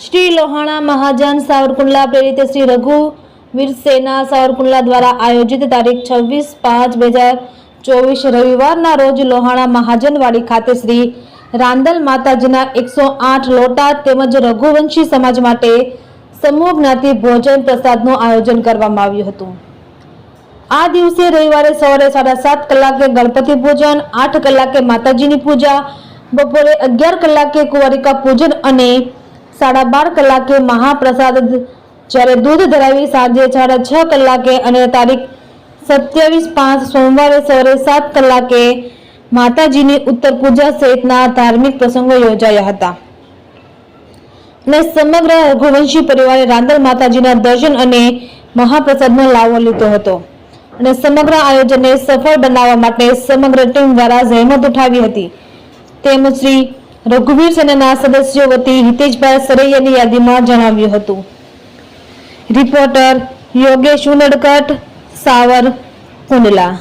શ્રી લોહાણા મહાજન સાવરકુંડલા પ્રેરિત શ્રી રઘુવીર સેના સાવરકુંડલા દ્વારા આયોજિત તારીખ છવ્વીસ પાંચ બે હજાર ચોવીસ રવિવારના રોજ લોહાણા મહાજનવાડી ખાતે શ્રી રાંદલ માતાજીના એકસો આઠ લોટા તેમજ રઘુવંશી સમાજ માટે સમૂહ જ્ઞાતિ ભોજન પ્રસાદનું આયોજન કરવામાં આવ્યું હતું. આ દિવસે રવિવારે સવારે સાડા સાત કલાકે ગણપતિ પૂજન, આઠ કલાકે માતાજીની પૂજા, બપોરે અગિયાર કલાકે કુંવારિકા પૂજન અને સાડા બાર કલાકે મહાપ્રસાદ જ્યારે દૂધ ધરાવી સાંજે સાડા છ કલાકે અને તારીખ સત્યાવીસ પાંચ સોમવારે સવારે સાત કલાકે માતાજીની ઉત્તર પૂજા સહિતના ધાર્મિક પ્રસંગો યોજાયા હતા. અને સમગ્ર રઘુવંશી પરિવારે રાંદર માતાજીના દર્શન અને મહાપ્રસાદનો લાવો લીધો હતો. અને સમગ્ર આયોજનને સફળ બનાવવા માટે સમગ્ર ટીમ દ્વારા જહેમત ઉઠાવી હતી. તેમજ શ્રી રઘુવીર સેનાના સદસ્યો વતી હિતેશભાઈ સરૈયાની યાદીમાં જણાવ્યું હતું. રિપોર્ટર યોગેશ ઉનડકટ સાવર કુંડલા